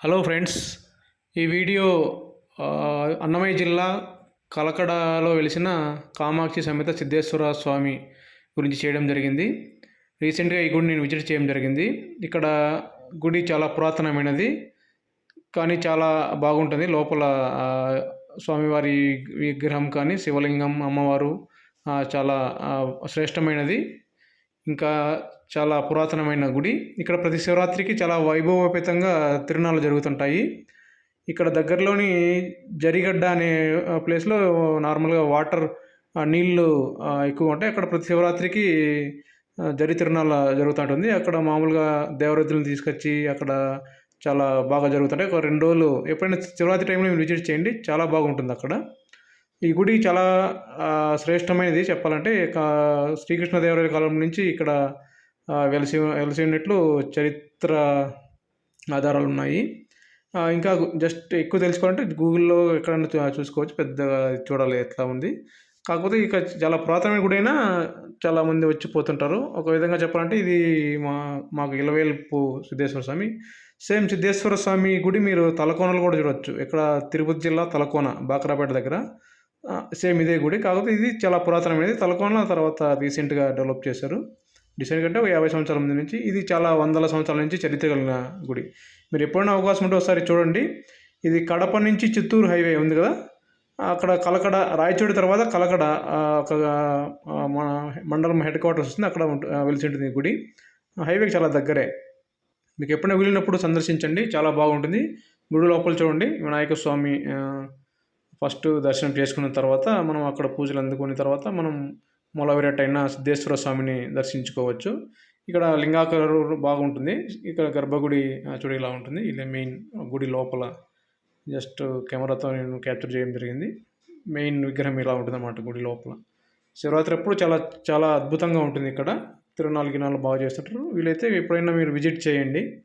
Hello friends ఈ video Annamayya జిల్లా కలకడలో వెలిసిన కామాక్షి సమేత సిద్ధేశ్వర స్వామి గురించి చేయడం జరిగింది. రీసెంట్గా ఈ గుడి నేను విజిట్ చేయడం జరిగింది. ఇక్కడ గుడి చాలా పురాతనమైనది కానీ చాలా బాగుంటుంది. లోపల స్వామివారి విగ్రహం కానీ శివలింగం అమ్మవారు చాలా శ్రేష్టమైనది. ఇంకా చాలా పురాతనమైన గుడి. ఇక్కడ ప్రతి శివరాత్రికి చాలా వైభవోపేతంగా తిరునాళ్ళు జరుగుతుంటాయి. ఇక్కడ దగ్గరలోని జరిగడ్డ అనే ప్లేస్లో నార్మల్గా వాటర్ నీళ్ళు ఎక్కువ ఉంటాయి. అక్కడ ప్రతి శివరాత్రికి జరి జరి తిరునాళ్ళ జరుగుతుంటుంది. అక్కడ మామూలుగా దేవరతులను తీసుకొచ్చి అక్కడ చాలా బాగా జరుగుతుంటాయి. ఒక రెండు రోజులు ఎప్పుడైనా శివరాత్రి టైంలో విజిట్ చేయండి. చాలా బాగుంటుంది అక్కడ. ఈ గుడి చాలా శ్రేష్టమైనది. చెప్పాలంటే కా- శ్రీకృష్ణదేవరాయల కాలం నుంచి ఇక్కడ ఆ, వెలిసి వెలిసి ఉన్నట్లు చరిత్ర ఆధారాలు ఉన్నాయి. ఇంకా జస్ట్ ఎక్కువ తెలుసుకోవాలంటే గూగుల్లో ఎక్కడైనా చూసుకోవచ్చు. పెద్దగా చూడాలి ఎట్లా ఉంది. కాకపోతే ఇక చాలా పురాతనమైన గుడి అయినా చాలామంది వచ్చి పోతుంటారు. ఒక విధంగా చెప్పాలంటే ఇది మా మాకు ఇలవేల్పు సిద్ధేశ్వర స్వామి. సేమ్ సిద్ధేశ్వర స్వామి గుడి మీరు తలకోనలు కూడా చూడవచ్చు ఇక్కడ తిరుపతి జిల్లా తలకోన బాక్రాపేట దగ్గర. సేమ్ ఇదే గుడి. కాకపోతే ఇది చాలా పురాతనమైనది. తలకోన తర్వాత రీసెంట్గా డెవలప్ చేశారు. డిసైడ్ కంటే ఒక యాభై సంవత్సరాల ముందు నుంచి ఇది చాలా వందల సంవత్సరాల నుంచి చరిత్ర కలిగిన గుడి. మీరు ఎప్పుడైనా అవకాశం ఉంటే ఒకసారి చూడండి. ఇది కడప నుంచి చిత్తూరు హైవే ఉంది కదా? అక్కడ కలకడ రాయచూడి తర్వాత కలకడ ఒక మన మండలం హెడ్ క్వార్టర్స్ వస్తుంది. అక్కడ వెలిసి ఉంటుంది గుడి. హైవేకి చాలా దగ్గరే. మీకు ఎప్పుడైనా వెళ్ళినప్పుడు సందర్శించండి. చాలా బాగుంటుంది. గుడి లోపల చూడండి. వినాయక స్వామి ఫస్ట్ దర్శనం చేసుకున్న తర్వాత మనం అక్కడ పూజలు అందుకున్న తర్వాత మనం మూలవిరట్ అయిన సిద్ధేశ్వర స్వామిని దర్శించుకోవచ్చు. ఇక్కడ లింగాకరు బాగుంటుంది. ఇక్కడ గర్భగుడి ఆ, ఇలా ఉంటుంది. ఇది మెయిన్ గుడి లోపల జస్ట్ కెమెరాతో నేను క్యాప్చర్ చేయడం జరిగింది. మెయిన్ విగ్రహం ఇలా ఉంటుంది అన్నమాట గుడి లోపల. శివరాత్రి అప్పుడు చాలా చాలా అద్భుతంగా ఉంటుంది ఇక్కడ. తిరునాలు గినాలు బాగా చేస్తుంటారు. వీలైతే ఎప్పుడైనా మీరు విజిట్ చేయండి.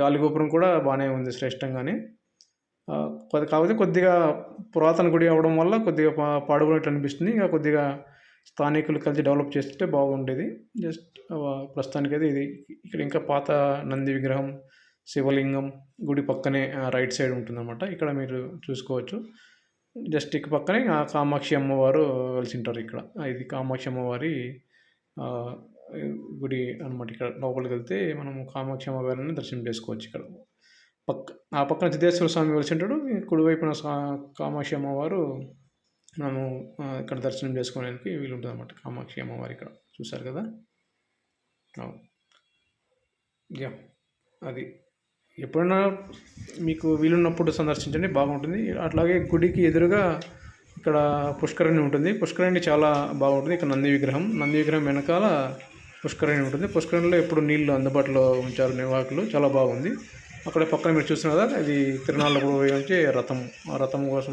గాలిగోపురం కూడా బాగానే ఉంది శ్రేష్టంగానే. కొద్ది కాకపోతే కొద్దిగా పురాతన గుడి అవ్వడం వల్ల కొద్దిగా పా అనిపిస్తుంది. ఇంకా కొద్దిగా స్థానికులు కలిసి డెవలప్ చేస్తే బాగుండేది. జస్ట్ ప్రస్తుతానికి అయితే ఇది ఇక్కడ ఇంకా పాత నంది విగ్రహం శివలింగం గుడి పక్కనే రైట్ సైడ్ ఉంటుందన్నమాట. ఇక్కడ మీరు చూసుకోవచ్చు. జస్ట్ ఇక పక్కనే కామాక్షి అమ్మవారు వెలిసి ఉంటారు ఇక్కడ ఇది కామాక్షి అమ్మవారి గుడి అనమాట ఇక్కడ లోపలికి వెళ్తే మనం కామాక్షి అమ్మవారిని దర్శనం చేసుకోవచ్చు ఇక్కడ. పక్క ఆ పక్కన సిద్ధేశ్వర స్వామి వెలిసింటాడు కుడివైపున సా- కామాక్షి అమ్మవారు మనము ఇక్కడ దర్శనం చేసుకోవడానికి వీలు ఉంటుంది అనమాట కామాక్షి అమ్మవారి ఇక్కడ చూసారు కదా? యా అది. ఎప్పుడైనా మీకు వీలున్నప్పుడు సందర్శించండి బాగుంటుంది. అట్లాగే గుడికి ఎదురుగా ఇక్కడ పుష్కరిణి ఉంటుంది. పుష్కరిణి చాలా బాగుంటుంది. ఇక్కడ నంది విగ్రహం నంది విగ్రహం వెనకాల పుష్కరిణి ఉంటుంది. పుష్కరిణిలో ఎప్పుడు నీళ్ళు అందుబాటులో ఉంచారు నిర్వాహకులు చాలా బాగుంది. అక్కడ పక్కన మీరు చూస్తున్నారు కదా ఇది తిరునాళ్ళ ఉపయోగించే రథం ఆ రథం కోసం